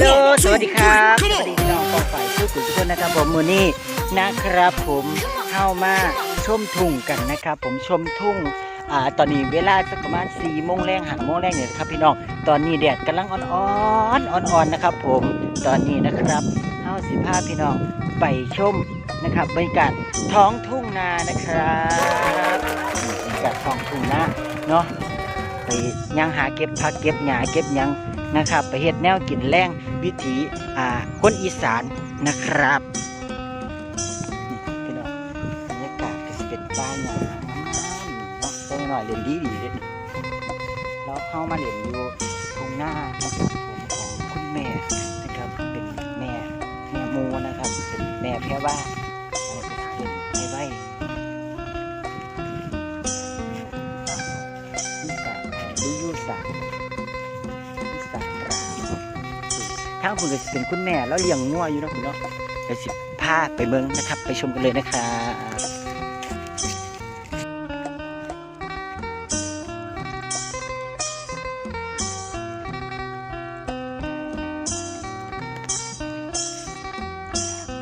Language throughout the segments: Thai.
ฮัลโหล สวัสดีครับ สวัสดีพี่น้องกองฝ่ายสู้กุทุกคนนะครับผมมือนี้นะครับผมเข้ามาชมทุ่งกันนะครับ ผมชมทุ่งอ่าตอนนี้เวลาสักประมาณ4ี่โมงแรงหาโมงแรงเนี่ยนะครับพี่น้อง ตอนนี้แดดกำลังอ่อนๆอ่อนๆนะครับ ผม ตอนนี้นะครับเข้าสิพาพี่น้องไปชมนะครับบรรยากาศท้องทุ่งนานะครับนี่บรรยากาศท้องทุ่งนาเนาะ ไปย่างหาเก็บผักเก็บหญ้าเก็บยังนะครับ ไปเฮ็ดแนวกินแรงวิถีอ่าคนอีสานนะครับพี่น้องบรรยากาศก็สิเป็นบ้านหญ้างามๆเนาะได้หน่อยเล่นดีดีเลยแล้วเข้ามาเล่นอยู่ตรงหน้านะครับผมของคุณแม่นะครับเป็นแม่แม่โมนะครับเป็นแม่แพรว่า ทางคุณก็เป็นคุณแม่แล้วเลี้ยงงัวอยู่นะคุณเนาะไปสิพาไปเมืองนะครับ ไปชมกันเลยนะครับ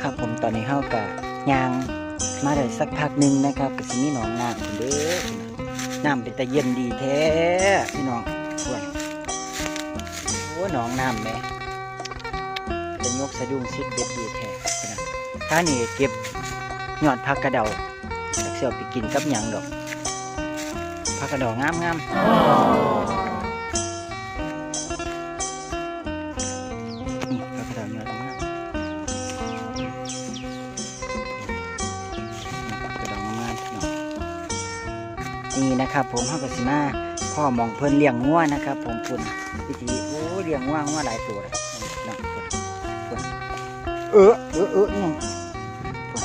ครับผมตอนนี้เฮากับยางมาได้สักพักหนึ่งนะครับก็สิมีหนองน้ำเด้อน้ำเป็นตะเย็นดีแท้พี่น้องช่วยโอ้หนองน้ำแห ม่จะยกสะดุ้งซิดเด็ดดีแท้น้องถ้านี่เก็บยอดผักกระเดาจักเสียวไปกินกับหยังดอกผักกระเดางามงามนี่ผักกระเดายอดงามนี่ผักกระเดางามๆพี่น้องนี่นะครับผมห้ากสิมาพ่อมองเพิ่นเลี้ยงงัวนะครับ ผมคุณวิธีโอ้เลี้ยงงัวงัวหลายตัวเลย เออเออเออเพิ่น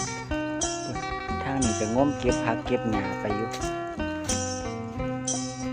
เพิ่นทางนี้ก็ง้มเก็บผักเก็บหญ้าไปอยู่